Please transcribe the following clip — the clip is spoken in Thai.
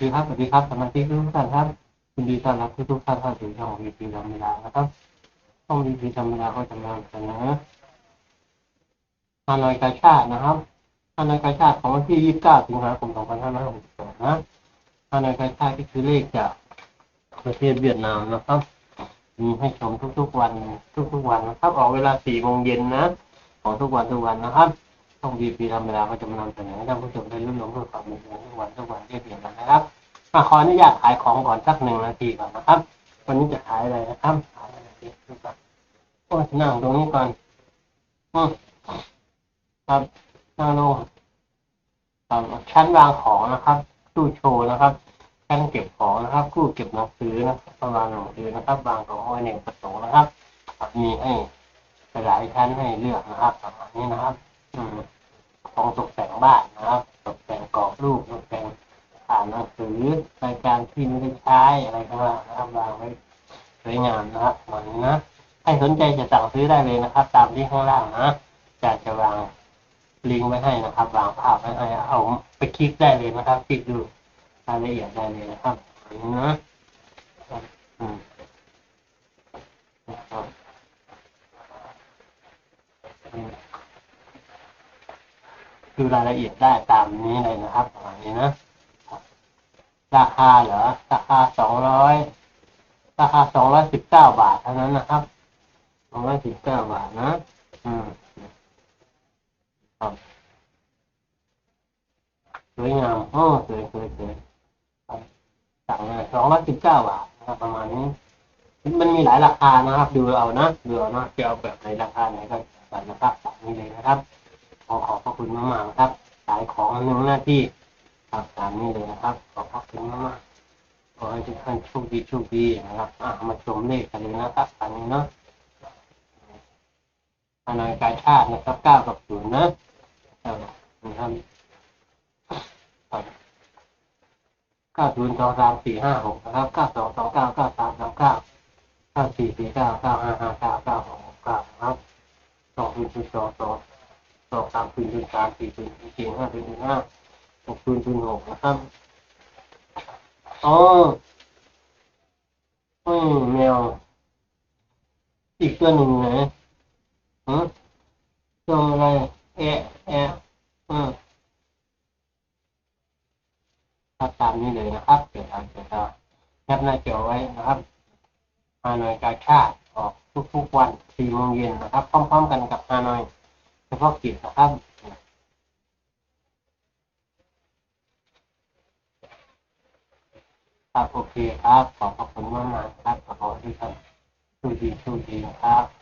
สวัสดีครับสวัสดีครับสมาชิกทุกท่านครับยินดีต้อนรับทุกทุกท่านเข้าสู่ช่องวีพีธรรมดานะครับช่องวีพีธรรมดาก็จะนำเสนอฮานอยกาชาตินะครับฮานอยกาชาติของวันที่ 29สิงหาคม2562นะฮานอยกาชาติก็คือเลขจากประเทศเวียดนามนะครับมีให้ชมทุกๆวัน ทุกๆวันนะครับ ออกเวลา4โมงเย็นนะ ของทุกวันทุกวันนะครับ ช่องวีพีธรรมดาก็จะมานำเสนอให้ท่านผู้ชมได้รู้เรื่องเพื่อความบันทิงทุกวันทุกวันเช่นเดียวกันนะครับมาขออนุญาตขายของก่อนสักหนึ่งนาทีก่อนนะครับ วันนี้จะขายอะไรนะครับขายอะไรดีดูก่อนโอ้นั่งตรงนี้ก่อนอืมครับนั่งลงครับชั้นวางของนะครับตู้โชว์นะครับชั้นเก็บของนะครับตู้เก็บหนังสือนะครับประมาณหนังสือนะครับวางของไว้ในประตูนะครับครับ มีให้หลายชั้นให้เลือกนะครับประมาณนี้นะครับ อืมของตกแต่งบ้านนะครับตกแต่งกรอบรูปตกแต่งอ่านหนังสือรายการที่ไม่ได้ใช้อะไรก็ว่านะครับวางไว้สวยงามนะครับเหมือนนะให้สนใจจะสั่งซื้อได้เลยนะครับ ตามที่ข้างล่างนะจะจะวางลิงก์ไว้ให้นะครับ วางภาพไว้ให้เอาไปคลิกได้เลยนะครับคลิกดูรายละเอียดได้เลยนะครับอันนี้นะอืมนะครับอืม ดูรายละเอียดได้ตามนี้เลยนะครับประมาณนี้นะราคาเหรอราคาสองร้อยราคาสองร้อยสิบเก้าบาทเท่านั้นนะครับสองร้อยสิบเก้าบาทนะ อืมครับสวยงามโอ้สวยสวยสวยสั่งเลยสองร้อยสิบเก้าบาทนะครับประมาณนี้ มันมีหลายราคานะครับ ดูเอานะดูเอานะจะเอาแบบไหนราคาไหนก็สั่งนะครับสั่งนี้เลยนะครับ ขอขอบพระคุณมากๆนะครับขายของหนึ่งหน้าที่ครับตามนี้เลยนะครับ ขอบพระคุณมากๆขอให้ทุกท่านโชคดีโชคดีนะครับอะมาชมเลขกันเลยนะครับอันนี้เนาะอานอยกาชาตินะครับเก้ากับศูนย์นะนะครับเก้าศูนย์สองสามสี่ห้าหกนะครับเก้าสองสองเก้าเก้าสามสามเก้าเก้าสี่สี่เก้าเก้าห้าห้าเก้าเก้าหกหกเก้าครับสองศูนย์สองสอง สองสามศูนย์ศูนย์สามสี่ศูนย์ศูนสี่ห้าศูนย์ศูนย์ห้าหกศูนย์ศูนย์หกนะครับอ๋ออืมแมว อีกตัวหนึ่งไหนหืมตัวอะไรแอะแอะอืมครับตามนี้เลยนะครับเดี๋ยวเราเดี๋ยวเราแคปหน้าจอไว้นะครับฮานอยกาชาติออกทุกๆวันสี่โมงเย็นนะครับ พร้อมๆกันกับฮานอย เฉพาะกิจนะครับครับโอเคครับ ขอบพระคุณมากๆครับขอให้ท่านโชคดีโชคดีครับ